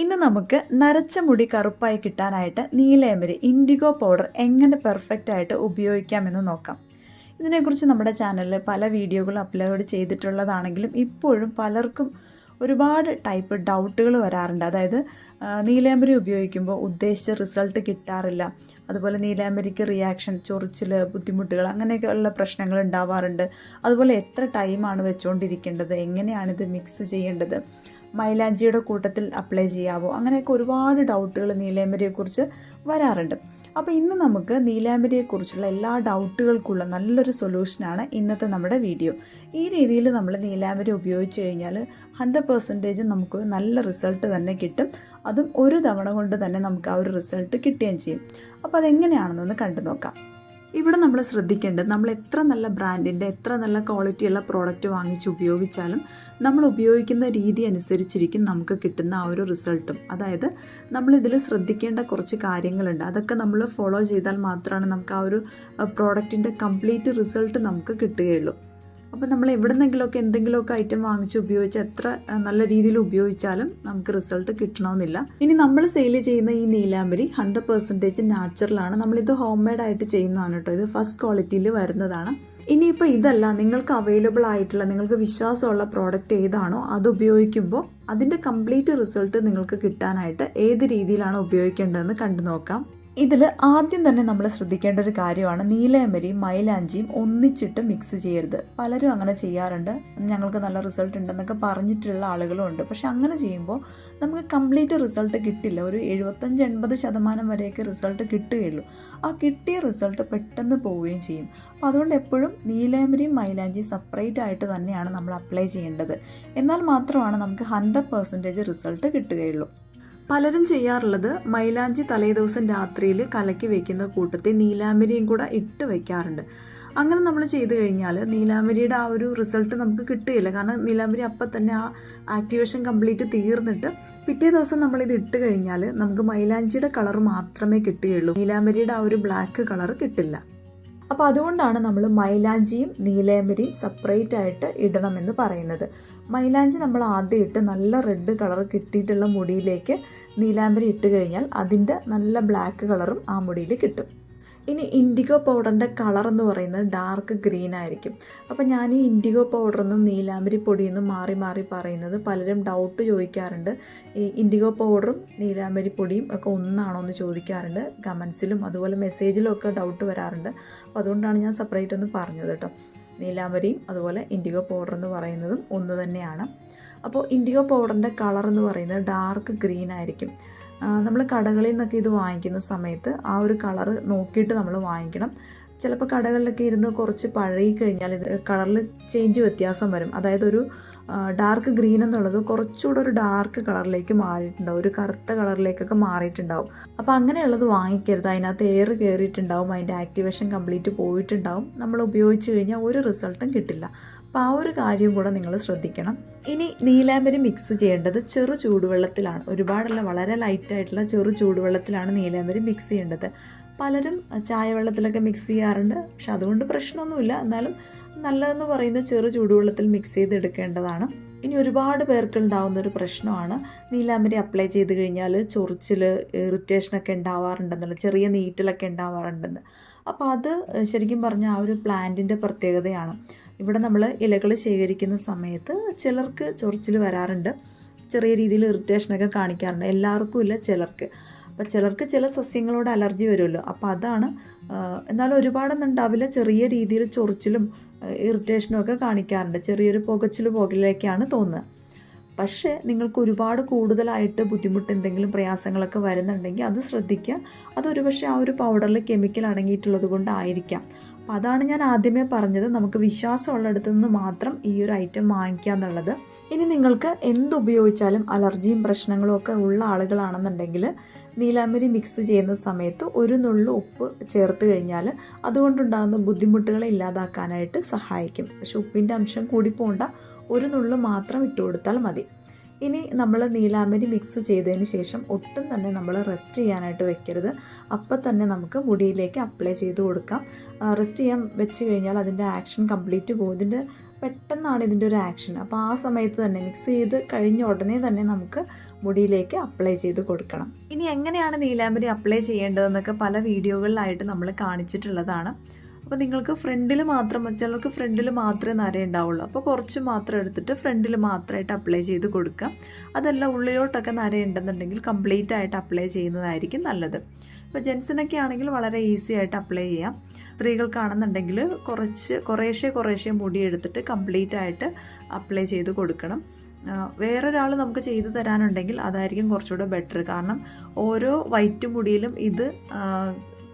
ഇന്ന് നമുക്ക് നരച്ച മുടി കറുപ്പായി കിട്ടാനായിട്ട് നീലയമരി ഇൻഡിഗോ പൗഡർ എങ്ങനെ പെർഫെക്റ്റ് ആയിട്ട് ഉപയോഗിക്കാമെന്ന് നോക്കാം. ഇതിനെക്കുറിച്ച് നമ്മുടെ ചാനലിൽ പല വീഡിയോകൾ അപ്ലോഡ് ചെയ്തിട്ടുള്ളതാണെങ്കിലും ഇപ്പോഴും പലർക്കും ഒരുപാട് ടൈപ്പ് ഡൗട്ടുകൾ വരാറുണ്ട്. അതായത് നീലയമരി ഉപയോഗിക്കുമ്പോൾ ഉദ്ദേശിച്ച റിസൾട്ട് കിട്ടാറില്ല. അതുപോലെ നീലയമരിക്ക് റിയാക്ഷൻ ചൊറിച്ചിൽ ബുദ്ധിമുട്ടുകൾ അങ്ങനെയൊക്കെയുള്ള പ്രശ്നങ്ങൾ ഉണ്ടാവാറുണ്ട്. അതുപോലെ എത്ര ടൈമാണ് വെച്ചുകൊണ്ടിരിക്കേണ്ടത് എങ്ങനെയാണിത് മിക്സ് ചെയ്യേണ്ടത്? മൈലാഞ്ചിയുടെ കൂട്ടത്തിൽ അപ്ലൈ ചെയ്യാവോ? അങ്ങനെയൊക്കെ ഒരുപാട് ഡൗട്ടുകൾ നീലാംബരിയെക്കുറിച്ച് വരാറുണ്ട്. അപ്പോൾ ഇന്ന് നമുക്ക് നീലാംബരിയെക്കുറിച്ചുള്ള എല്ലാ ഡൗട്ടുകൾക്കുള്ള നല്ലൊരു സൊല്യൂഷനാണ് ഇന്നത്തെ നമ്മുടെ വീഡിയോ ഈ രീതിയിൽ നമ്മൾ നീലാംബരി ഉപയോഗിച്ച് കഴിഞ്ഞാൽ ഹൺഡ്രഡ് പെർസെന്റേജ് നമുക്ക് നല്ല റിസൾട്ട് തന്നെ കിട്ടും. അതും ഒരു തവണ കൊണ്ട് തന്നെ നമുക്ക് ആ ഒരു റിസൾട്ട് കിട്ടുകയും ചെയ്യും. അപ്പോൾ അതെങ്ങനെയാണെന്നൊന്ന് കണ്ടു നോക്കാം ഇവിടെ നമ്മൾ ശ്രദ്ധിക്കേണ്ടത് നമ്മൾ എത്ര നല്ല ബ്രാൻഡിന്റെ എത്ര നല്ല ക്വാളിറ്റിയുള്ള പ്രോഡക്റ്റ് വാങ്ങിച്ച് ഉപയോഗിച്ചാലും നമ്മൾ ഉപയോഗിക്കുന്ന രീതി അനുസരിച്ചിരിക്കും നമുക്ക് കിട്ടുന്ന ആ ഒരു റിസൾട്ടും അതായത് നമ്മളിതിൽ ശ്രദ്ധിക്കേണ്ട കുറച്ച് കാര്യങ്ങളുണ്ട്. അതൊക്കെ നമ്മൾ ഫോളോ ചെയ്താൽ മാത്രമാണ് നമുക്ക് ആ ഒരു പ്രോഡക്റ്റിന്റെ കംപ്ലീറ്റ് റിസൾട്ട് നമുക്ക് കിട്ടുകയുള്ളൂ. അപ്പോൾ നമ്മൾ എവിടെന്നെങ്കിലുമൊക്കെ എന്തെങ്കിലുമൊക്കെ ഐറ്റം വാങ്ങിച്ച് ഉപയോഗിച്ച് എത്ര നല്ല രീതിയിൽ ഉപയോഗിച്ചാലും നമുക്ക് റിസൾട്ട് കിട്ടണമെന്നില്ല. ഇനി നമ്മൾ സെയിൽ ചെയ്യുന്ന ഈ നീലാംബരി ഹൺഡ്രഡ് പെർസെന്റേജ് നാച്ചുറലാണ് നമ്മളിത് ഹോം മെയ്ഡ് ആയിട്ട് ചെയ്യുന്നതാണ് കേട്ടോ ഇത് ഫസ്റ്റ് ക്വാളിറ്റിയിൽ വരുന്നതാണ്. ഇനിയിപ്പോൾ ഇതല്ല നിങ്ങൾക്ക് അവൈലബിൾ ആയിട്ടുള്ള നിങ്ങൾക്ക് വിശ്വാസമുള്ള പ്രോഡക്റ്റ് ഏതാണോ അത് ഉപയോഗിക്കുമ്പോൾ അതിന്റെ കംപ്ലീറ്റ് റിസൾട്ട് നിങ്ങൾക്ക് കിട്ടാനായിട്ട് ഏത് രീതിയിലാണ് ഉപയോഗിക്കേണ്ടതെന്ന് കണ്ടു നോക്കാം. ഇതിൽ ആദ്യം തന്നെ നമ്മൾ ശ്രദ്ധിക്കേണ്ട ഒരു കാര്യമാണ് നീലയമരിയും മൈലാഞ്ചിയും ഒന്നിച്ചിട്ട് മിക്സ് ചെയ്യരുത്. പലരും അങ്ങനെ ചെയ്യാറുണ്ട്. ഞങ്ങൾക്ക് നല്ല റിസൾട്ട് ഉണ്ടെന്നൊക്കെ പറഞ്ഞിട്ടുള്ള ആളുകളും ഉണ്ട്. പക്ഷെ അങ്ങനെ ചെയ്യുമ്പോൾ നമുക്ക് കംപ്ലീറ്റ് റിസൾട്ട് കിട്ടില്ല. ഒരു എഴുപത്തഞ്ച് എൺപത് ശതമാനം വരെയൊക്കെ റിസൾട്ട് കിട്ടുകയുള്ളൂ. ആ കിട്ടിയ റിസൾട്ട് പെട്ടെന്ന് പോവുകയും ചെയ്യും. അപ്പോൾ അതുകൊണ്ട് എപ്പോഴും നീലയമരിയും മൈലാഞ്ചി സെപ്പറേറ്റ് ആയിട്ട് തന്നെയാണ് നമ്മൾ അപ്ലൈ ചെയ്യേണ്ടത്. എന്നാൽ മാത്രമാണ് നമുക്ക് ഹൺഡ്രഡ് പെർസെന്റേജ് റിസൾട്ട് കിട്ടുകയുള്ളൂ. പലരും ചെയ്യാറുള്ളത് മൈലാഞ്ചി തലേദിവസം രാത്രിയിൽ കലക്കി വെക്കുന്ന കൂട്ടത്തിൽ നീലാമ്പരിയും കൂടെ ഇട്ട് വെക്കാറുണ്ട്. അങ്ങനെ നമ്മൾ ചെയ്തു കഴിഞ്ഞാൽ നീലാമ്പരിയുടെ ആ ഒരു റിസൾട്ട് നമുക്ക് കിട്ടുകയില്ല. കാരണം നീലാമ്പരി അപ്പം തന്നെ ആ ആക്ടിവേഷൻ കംപ്ലീറ്റ് തീർന്നിട്ട് പിറ്റേ ദിവസം നമ്മളിത് ഇട്ട് കഴിഞ്ഞാൽ നമുക്ക് മൈലാഞ്ചിയുടെ കളർ മാത്രമേ കിട്ടുകയുള്ളൂ. നീലാമ്പരിയുടെ ആ ഒരു ബ്ലാക്ക് കളർ കിട്ടില്ല. അപ്പോൾ അതുകൊണ്ടാണ് നമ്മൾ മൈലാഞ്ചിയും നീലാമരിയും സെപ്പറേറ്റ് ആയിട്ട് ഇടണമെന്ന് പറയുന്നത്. മൈലാഞ്ചി നമ്മൾ ആദ്യം ഇട്ട് നല്ല റെഡ് കളർ കിട്ടിയിട്ടുള്ള മുടിയിലേക്ക് നീലാംബരി ഇട്ട് കഴിഞ്ഞാൽ അതിന്റെ നല്ല ബ്ലാക്ക് കളറും ആ മുടിയിൽ കിട്ടും. ഇനി ഇൻഡിഗോ പൗഡറിന്റെ കളർ എന്ന് പറയുന്നത് ഡാർക്ക് ഗ്രീൻ ആയിരിക്കും. അപ്പോൾ ഞാൻ ഈ ഇൻഡിഗോ പൗഡറെന്നും നീലാംബരി പൊടിയെന്നും മാറി മാറി പറയുന്നത് പലരും ഡൗട്ട് ചോദിക്കാറുണ്ട്. ഈ ഇൻഡിഗോ പൗഡറും നീലാംബരി പൊടിയും ഒക്കെ ഒന്നാണോ എന്ന് ചോദിക്കാറുണ്ട്. കമൻസിലും അതുപോലെ മെസ്സേജിലും ഒക്കെ ഡൗട്ട് വരാറുണ്ട്. അപ്പോൾ അതുകൊണ്ടാണ് ഞാൻ സെപ്പറേറ്റ് ഒന്ന് പറഞ്ഞത് കേട്ടോ. നീലാമ്പരിയും അതുപോലെ ഇൻഡിഗോ പൗഡർ എന്ന് പറയുന്നതും ഒന്ന് തന്നെയാണ്. അപ്പോൾ ഇൻഡിഗോ പൗഡറിന്റെ കളർ എന്ന് പറയുന്നത് ഡാർക്ക് ഗ്രീൻ ആയിരിക്കും. നമ്മൾ കടകളിൽ നിന്നൊക്കെ ഇത് വാങ്ങിക്കുന്ന സമയത്ത് ആ ഒരു കളറ് നോക്കിയിട്ട് നമ്മൾ വാങ്ങിക്കണം. ചിലപ്പോൾ കടകളിലൊക്കെ ഇരുന്ന് കുറച്ച് പഴകി കഴിഞ്ഞാൽ ഇത് കളറിൽ ചേഞ്ച് വ്യത്യാസം വരും. അതായത് ഒരു ഡാർക്ക് ഗ്രീൻ എന്നുള്ളത് കുറച്ചുകൂടെ ഒരു ഡാർക്ക് കളറിലേക്ക് മാറിയിട്ടുണ്ടാവും. ഒരു കറുത്ത കളറിലേക്കൊക്കെ മാറിയിട്ടുണ്ടാവും. അപ്പോൾ അങ്ങനെയുള്ളത് വാങ്ങിക്കരുത്. അതിനകത്ത് എയർ കയറിയിട്ടുണ്ടാവും അതിന്റെ ആക്ടിവേഷൻ കംപ്ലീറ്റ് പോയിട്ടുണ്ടാവും. നമ്മൾ ഉപയോഗിച്ച് കഴിഞ്ഞാൽ ഒരു റിസൾട്ടും കിട്ടില്ല. അപ്പോൾ ആ ഒരു കാര്യം കൂടെ നിങ്ങൾ ശ്രദ്ധിക്കണം. ഇനി നീലാമ്പരി മിക്സ് ചെയ്യേണ്ടത് ചെറു ചൂടുവെള്ളത്തിലാണ്. ഒരുപാടല്ല വളരെ ലൈറ്റായിട്ടുള്ള ചെറു ചൂടുവെള്ളത്തിലാണ് നീലാമ്പരി മിക്സ് ചെയ്യേണ്ടത്. പലരും ചായവെള്ളത്തിലൊക്കെ മിക്സ് ചെയ്യാറുണ്ട്. പക്ഷെ അതുകൊണ്ട് പ്രശ്നമൊന്നുമില്ല. എന്നാലും നല്ലതെന്ന് പറയുന്നത് ചെറു ചൂടുവെള്ളത്തിൽ മിക്സ് ചെയ്തെടുക്കേണ്ടതാണ്. ഇനി ഒരുപാട് പേർക്ക് ഉണ്ടാകുന്ന ഒരു പ്രശ്നമാണ്. നീലാമ്പരി അപ്ലൈ ചെയ്ത് കഴിഞ്ഞാൽ ചൊറിച്ചിൽ ഇറിറ്റേഷനൊക്കെ ഉണ്ടാവാറുണ്ടെന്നുള്ള ചെറിയ നീറ്റലൊക്കെ ഉണ്ടാവാറുണ്ടെന്ന്. അപ്പോൾ അത് ശരിക്കും പറഞ്ഞാൽ ആ ഒരു പ്ലാന്റിന്റെ പ്രത്യേകതയാണ്. ഇവിടെ നമ്മൾ ഇലകൾ ശേഖരിക്കുന്ന സമയത്ത് ചിലർക്ക് ചൊറിച്ചിൽ വരാറുണ്ട്. ചെറിയ രീതിയിൽ ഇറിറ്റേഷനൊക്കെ കാണിക്കാറുണ്ട്. എല്ലാവർക്കും ഇല്ല ചിലർക്ക്. അപ്പോൾ ചിലർക്ക് ചില സസ്യങ്ങളോട് അലർജി വരുമല്ലോ. അപ്പോൾ അതാണ് എന്നാൽ ഒരുപാടൊന്നും ഉണ്ടാവില്ല. ചെറിയ രീതിയിൽ ചൊറിച്ചിലും ഇറിറ്റേഷനും ഒക്കെ കാണിക്കാറുണ്ട്. ചെറിയൊരു പുകച്ചിൽ പുകയിലേക്കാണ് തോന്നുന്നത് പക്ഷേ നിങ്ങൾക്ക് ഒരുപാട് കൂടുതലായിട്ട് ബുദ്ധിമുട്ട് എന്തെങ്കിലും പ്രയാസങ്ങളൊക്കെ വരുന്നുണ്ടെങ്കിൽ അത് ശ്രദ്ധിക്കുക. അതൊരു പക്ഷേ ആ ഒരു പൗഡറിൽ കെമിക്കൽ അടങ്ങിയിട്ടുള്ളത് കൊണ്ടായിരിക്കാം അപ്പം അതാണ് ഞാൻ ആദ്യമേ പറഞ്ഞത്. നമുക്ക് വിശ്വാസമുള്ളിടത്തു നിന്ന് മാത്രം ഈ ഒരു ഐറ്റം വാങ്ങിക്കുക എന്നുള്ളത്. ഇനി നിങ്ങൾക്ക് എന്തുപയോഗിച്ചാലും അലർജിയും പ്രശ്നങ്ങളും ഒക്കെ ഉള്ള ആളുകളാണെന്നുണ്ടെങ്കിൽ നീലാമ്പരി മിക്സ് ചെയ്യുന്ന സമയത്ത് ഒരു നുള്ളു ഉപ്പ് ചേർത്ത് കഴിഞ്ഞാൽ അതുകൊണ്ടുണ്ടാകുന്ന ബുദ്ധിമുട്ടുകളെ ഇല്ലാതാക്കാനായിട്ട് സഹായിക്കും. പക്ഷെ ഉപ്പിന്റെ അംശം കൂടി പോകണ്ട ഒരു നുള്ളു മാത്രം ഇട്ട് കൊടുത്താൽ മതി. ഇനി നമ്മൾ നീലാമ്പരി മിക്സ് ചെയ്തതിന് ശേഷം ഒട്ടും തന്നെ നമ്മൾ റെസ്റ്റ് ചെയ്യാനായിട്ട് വെക്കരുത്. അപ്പം തന്നെ നമുക്ക് മുടിയിലേക്ക് അപ്ലൈ ചെയ്ത് കൊടുക്കാം. റെസ്റ്റ് ചെയ്യാൻ വെച്ച് കഴിഞ്ഞാൽ അതിന്റെ ആക്ഷൻ കംപ്ലീറ്റ് പോകും. ഇതിന്റെ പെട്ടെന്നാണ് ഇതിന്റെ ഒരു ആക്ഷൻ അപ്പോൾ ആ സമയത്ത് തന്നെ മിക്സ് ചെയ്ത് കഴിഞ്ഞ ഉടനെ തന്നെ നമുക്ക് മുടിയിലേക്ക് അപ്ലൈ ചെയ്ത് കൊടുക്കണം. ഇനി എങ്ങനെയാണ് നീലാംബരി അപ്ലൈ ചെയ്യേണ്ടതെന്നൊക്കെ പല വീഡിയോകളിലായിട്ട് നമ്മൾ കാണിച്ചിട്ടുള്ളതാണ്. അപ്പോൾ നിങ്ങൾക്ക് ഫ്രണ്ടിൽ മാത്രം മതി. ചിലർക്ക് ഫ്രണ്ടിൽ മാത്രമേ നര ഉണ്ടാവുള്ളൂ. അപ്പോൾ കുറച്ച് മാത്രം എടുത്തിട്ട് ഫ്രണ്ടിൽ മാത്രമായിട്ട് അപ്ലൈ ചെയ്ത് കൊടുക്കാം അതല്ല ഉള്ളിലോട്ടൊക്കെ നര ഉണ്ടെന്നുണ്ടെങ്കിൽ കംപ്ലീറ്റ് ആയിട്ട് അപ്ലൈ ചെയ്യുന്നതായിരിക്കും നല്ലത്. ഇപ്പോൾ ജെൻസിനൊക്കെ ആണെങ്കിൽ വളരെ ഈസി ആയിട്ട് അപ്ലൈ ചെയ്യാം. സ്ത്രീകൾക്കാണെന്നുണ്ടെങ്കിൽ കുറച്ച് കുറേശ്ശെ കുറേശ്ശെ മുടി എടുത്തിട്ട് കംപ്ലീറ്റ് ആയിട്ട് അപ്ലൈ ചെയ്ത് കൊടുക്കണം. വേറൊരാൾ നമുക്ക് ചെയ്തു തരാനുണ്ടെങ്കിൽ അതായിരിക്കും കുറച്ചുകൂടെ ബെറ്റർ കാരണം ഓരോ വൈറ്റ് മുടിയിലും ഇത്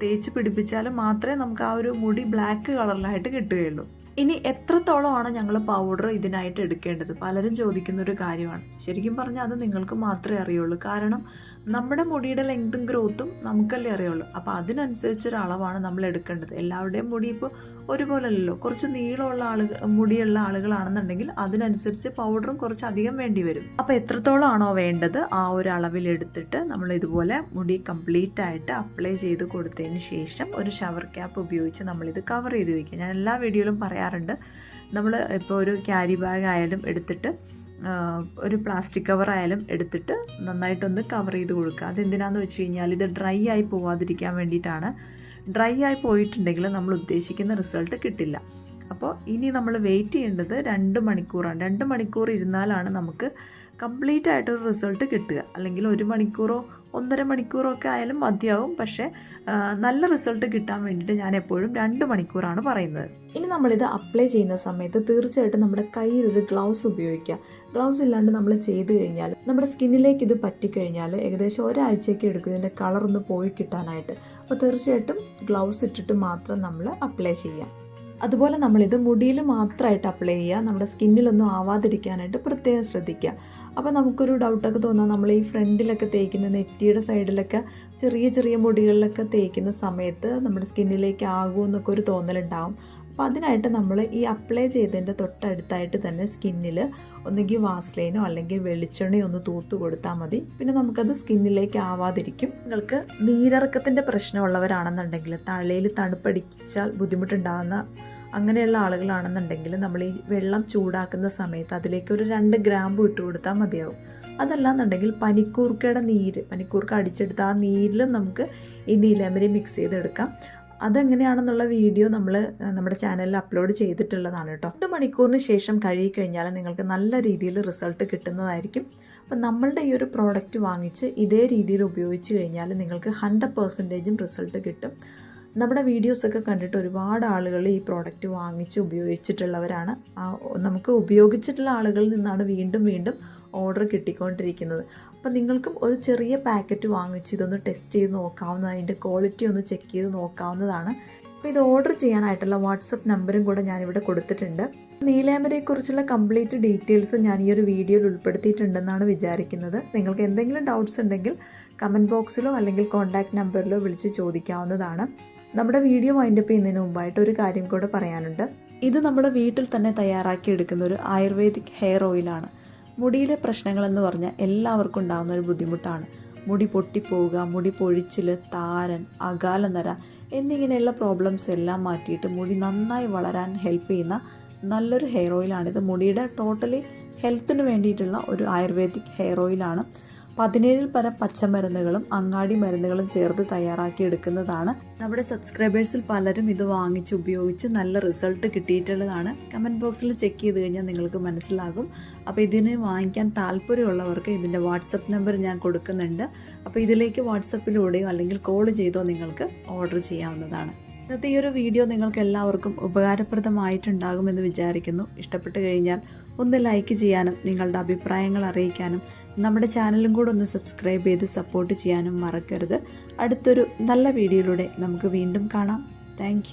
തേച്ച് പിടിപ്പിച്ചാൽ മാത്രമേ നമുക്ക് ആ ഒരു മുടി ബ്ലാക്ക് കളറിലായിട്ട് കിട്ടുകയുള്ളൂ. ഇനി എത്രത്തോളമാണ് ഞങ്ങൾ പൗഡർ ഇതിനായിട്ട് എടുക്കേണ്ടത്? പലരും ചോദിക്കുന്ന ഒരു കാര്യമാണ്. ശരിക്കും പറഞ്ഞാൽ അത് നിങ്ങൾക്ക് മാത്രമേ അറിയുള്ളൂ. കാരണം നമ്മുടെ മുടിയുടെ ലെങ്തും ഗ്രോത്തും നമുക്കല്ലേ അറിയുള്ളൂ. അപ്പോൾ അതിനനുസരിച്ചൊരു അളവാണ് നമ്മൾ എടുക്കേണ്ടത്. എല്ലാവരുടെയും മുടി ഇപ്പോൾ ഒരുപോലല്ലല്ലോ. കുറച്ച് നീളമുള്ള ആളുകൾ മുടിയുള്ള ആളുകളാണെന്നുണ്ടെങ്കിൽ അതിനനുസരിച്ച് പൗഡറും കുറച്ച് അധികം വേണ്ടി വരും. അപ്പോൾ എത്രത്തോളമാണോ വേണ്ടത് ആ ഒരു അളവിൽ എടുത്തിട്ട് നമ്മൾ ഇതുപോലെ മുടി കംപ്ലീറ്റ് ആയിട്ട് അപ്ലൈ ചെയ്ത് കൊടുത്തതിന് ശേഷം ഒരു ഷവർ ക്യാപ്പ് ഉപയോഗിച്ച് നമ്മളിത് കവർ ചെയ്ത് വയ്ക്കുക ഞാൻ എല്ലാ വീഡിയോയിലും പറയാറുണ്ട്. നമ്മൾ ഇപ്പോൾ ഒരു ക്യാരി ബാഗ് ആയാലും എടുത്തിട്ട് ഒരു പ്ലാസ്റ്റിക് കവർ ആയാലും എടുത്തിട്ട് നന്നായിട്ടൊന്ന് കവർ ചെയ്ത് കൊടുക്കുക. അതെന്തിനാന്ന് വെച്ച് കഴിഞ്ഞാൽ ഇത് ഡ്രൈ ആയി പോവാതിരിക്കാൻ വേണ്ടിയിട്ടാണ്. ഡ്രൈ ആയി പോയിട്ടുണ്ടെങ്കിൽ നമ്മൾ ഉദ്ദേശിക്കുന്ന റിസൾട്ട് കിട്ടില്ല. അപ്പോൾ ഇനി നമ്മൾ വെയിറ്റ് ചെയ്യേണ്ടത് രണ്ട് മണിക്കൂറാണ്. രണ്ട് മണിക്കൂർ ഇരുന്നാലാണ് നമുക്ക് കംപ്ലീറ്റ് ആയിട്ടൊരു റിസൾട്ട് കിട്ടുക. അല്ലെങ്കിൽ ഒരു മണിക്കൂറോ ഒന്നര മണിക്കൂറോ ഒക്കെ ആയാലും മതിയാവും. പക്ഷേ നല്ല റിസൾട്ട് കിട്ടാൻ വേണ്ടിയിട്ട് ഞാൻ എപ്പോഴും രണ്ട് മണിക്കൂറാണ് പറയുന്നത്. ഇനി നമ്മളിത് അപ്ലൈ ചെയ്യുന്ന സമയത്ത് തീർച്ചയായിട്ടും നമ്മുടെ കയ്യിൽ ഒരു ഗ്ലൗസ് ഉപയോഗിക്കുക. ഗ്ലൗസ് ഇല്ലാണ്ട് നമ്മൾ ചെയ്ത് കഴിഞ്ഞാൽ നമ്മുടെ സ്കിന്നിലേക്ക് ഇത് പറ്റിക്കഴിഞ്ഞാൽ ഏകദേശം ഒരാഴ്ചയൊക്കെ എടുക്കും ഇതിന്റെ കളർ ഒന്ന് പോയി കിട്ടാനായിട്ട്. അപ്പോൾ തീർച്ചയായിട്ടും ഗ്ലൗസ് ഇട്ടിട്ട് മാത്രം നമ്മൾ അപ്ലൈ ചെയ്യാം അതുപോലെ നമ്മളിത് മുടിയിൽ മാത്രമായിട്ട് അപ്ലൈ ചെയ്യുക നമ്മുടെ സ്കിന്നിലൊന്നും ആവാതിരിക്കാനായിട്ട് പ്രത്യേകം ശ്രദ്ധിക്കുക. അപ്പോൾ നമുക്കൊരു ഡൗട്ടൊക്കെ തോന്നാം നമ്മൾ ഈ ഫ്രണ്ടിലൊക്കെ തേക്കുന്ന നെറ്റിയുടെ സൈഡിലൊക്കെ ചെറിയ ചെറിയ മുടികളിലൊക്കെ തേക്കുന്ന സമയത്ത് നമ്മുടെ സ്കിന്നിലേക്ക് ആകുമെന്നൊക്കെ ഒരു തോന്നലുണ്ടാവും. അപ്പോൾ അതിനായിട്ട് നമ്മൾ ഈ അപ്ലൈ ചെയ്തതിന്റെ തൊട്ടടുത്തായിട്ട് തന്നെ സ്കിന്നിൽ ഒന്നുകിൽ വാസ്ലൈനോ അല്ലെങ്കിൽ വെളിച്ചെണ്ണയോ ഒന്ന് തൂത്ത് കൊടുത്താൽ മതി. പിന്നെ നമുക്കത് സ്കിന്നിലേക്ക് ആവാതിരിക്കും. നിങ്ങൾക്ക് നീരിറക്കത്തിന്റെ പ്രശ്നമുള്ളവരാണെന്നുണ്ടെങ്കിൽ തലയിൽ തണുപ്പടിച്ചാൽ ബുദ്ധിമുട്ടുണ്ടാകുന്ന അങ്ങനെയുള്ള ആളുകളാണെന്നുണ്ടെങ്കിൽ നമ്മൾ ഈ വെള്ളം ചൂടാക്കുന്ന സമയത്ത് അതിലേക്ക് ഒരു രണ്ട് ഗ്രാമ്പ് ഇട്ട് കൊടുത്താൽ മതിയാവും. അതല്ലാന്നുണ്ടെങ്കിൽ പനിക്കൂർക്കയുടെ നീര് പനിക്കൂർക്ക അടിച്ചെടുത്ത ആ നീരിലും നമുക്ക് ഈ നീലമരി മിക്സ് ചെയ്തെടുക്കാം. അതെങ്ങനെയാണെന്നുള്ള വീഡിയോ നമ്മൾ നമ്മുടെ ചാനലിൽ അപ്ലോഡ് ചെയ്തിട്ടുള്ളതാണ് കേട്ടോ. രണ്ട് മണിക്കൂറിന് ശേഷം കഴുകിക്കഴിഞ്ഞാൽ നിങ്ങൾക്ക് നല്ല രീതിയിൽ റിസൾട്ട് കിട്ടുന്നതായിരിക്കും. അപ്പം നമ്മളുടെ ഈ ഒരു പ്രോഡക്റ്റ് വാങ്ങിച്ച് ഇതേ രീതിയിൽ ഉപയോഗിച്ച് കഴിഞ്ഞാൽ നിങ്ങൾക്ക് ഹൺഡ്രഡ് പെർസെന്റേജും റിസൾട്ട് കിട്ടും. നമ്മുടെ വീഡിയോസൊക്കെ കണ്ടിട്ട് ഒരുപാട് ആളുകൾ ഈ പ്രോഡക്റ്റ് വാങ്ങിച്ച് ഉപയോഗിച്ചിട്ടുള്ളവരാണ്. നമുക്ക് ഉപയോഗിച്ചിട്ടുള്ള ആളുകളിൽ നിന്നാണ് വീണ്ടും വീണ്ടും ഓർഡർ കിട്ടിക്കൊണ്ടിരിക്കുന്നത്. അപ്പോൾ നിങ്ങൾക്കും ഒരു ചെറിയ പാക്കറ്റ് വാങ്ങിച്ച് ഇതൊന്ന് ടെസ്റ്റ് ചെയ്ത് നോക്കാവുന്ന അതിന്റെ ക്വാളിറ്റി ഒന്ന് ചെക്ക് ചെയ്ത് നോക്കാവുന്നതാണ്. അപ്പോൾ ഇത് ഓർഡർ ചെയ്യാനായിട്ടുള്ള വാട്സപ്പ് നമ്പറും കൂടെ ഞാനിവിടെ കൊടുത്തിട്ടുണ്ട്. നീലാമരയെക്കുറിച്ചുള്ള കംപ്ലീറ്റ് ഡീറ്റെയിൽസ് ഞാൻ ഈ ഒരു വീഡിയോയിൽ ഉൾപ്പെടുത്തിയിട്ടുണ്ടെന്നാണ് വിചാരിക്കുന്നത്. നിങ്ങൾക്ക് എന്തെങ്കിലും ഡൗട്ട്സ് ഉണ്ടെങ്കിൽ കമന്റ് ബോക്സിലോ അല്ലെങ്കിൽ കോൺടാക്റ്റ് നമ്പറിലോ വിളിച്ച് ചോദിക്കാവുന്നതാണ്. നമ്മുടെ വീഡിയോ വൈൻഡപ്പ് ചെയ്യുന്നതിന് മുമ്പായിട്ട് ഒരു കാര്യം കൂടെ പറയാനുണ്ട്. ഇത് നമ്മുടെ വീട്ടിൽ തന്നെ തയ്യാറാക്കി എടുക്കുന്ന ഒരു ആയുർവേദിക് ഹെയർ ഓയിലാണ് മുടിയിലെ പ്രശ്നങ്ങൾ എന്ന് പറഞ്ഞാൽ എല്ലാവർക്കും ഉണ്ടാകുന്ന ഒരു ബുദ്ധിമുട്ടാണ്. മുടി പൊട്ടിപ്പോവുക മുടി പൊഴിച്ചിൽ താരൻ അകാലനര എന്നിങ്ങനെയുള്ള പ്രോബ്ലംസ് എല്ലാം മാറ്റിയിട്ട് മുടി നന്നായി വളരാൻ ഹെൽപ്പ് ചെയ്യുന്ന നല്ലൊരു ഹെയർ ഓയിലാണിത് മുടിയുടെ ടോട്ടലി ഹെൽത്തിന് വേണ്ടിയിട്ടുള്ള ഒരു ആയുർവേദിക് ഹെയർ ഓയിലാണ് പതിനേഴിൽ പരം പച്ചമരുന്നുകളും അങ്ങാടി മരുന്നുകളും ചേർത്ത് തയ്യാറാക്കി എടുക്കുന്നതാണ്. നമ്മുടെ സബ്സ്ക്രൈബേഴ്സിൽ പലരും ഇത് വാങ്ങിച്ച് ഉപയോഗിച്ച് നല്ല റിസൾട്ട് കിട്ടിയിട്ടുള്ളതാണ്. കമന്റ് ബോക്സിൽ ചെക്ക് ചെയ്ത് കഴിഞ്ഞാൽ നിങ്ങൾക്ക് മനസ്സിലാകും. അപ്പോൾ ഇതിന് വാങ്ങിക്കാൻ താല്പര്യമുള്ളവർക്ക് ഇതിന്റെ വാട്സപ്പ് നമ്പർ ഞാൻ കൊടുക്കുന്നുണ്ട്. അപ്പോൾ ഇതിലേക്ക് വാട്സപ്പിലൂടെയോ അല്ലെങ്കിൽ കോൾ ചെയ്തോ നിങ്ങൾക്ക് ഓർഡർ ചെയ്യാവുന്നതാണ്. ഇന്നത്തെ ഈ ഒരു വീഡിയോ നിങ്ങൾക്ക് എല്ലാവർക്കും ഉപകാരപ്രദമായിട്ടുണ്ടാകുമെന്ന് വിചാരിക്കുന്നു. ഇഷ്ടപ്പെട്ട് കഴിഞ്ഞാൽ ഒന്ന് ലൈക്ക് ചെയ്യാനും നിങ്ങളുടെ അഭിപ്രായങ്ങൾ അറിയിക്കാനും നമ്മുടെ ചാനലും കൂടെ ഒന്ന് സബ്സ്ക്രൈബ് ചെയ്ത് സപ്പോർട്ട് ചെയ്യാനും മറക്കരുത്. അടുത്തൊരു നല്ല വീഡിയോയിലൂടെ നമുക്ക് വീണ്ടും കാണാം. താങ്ക്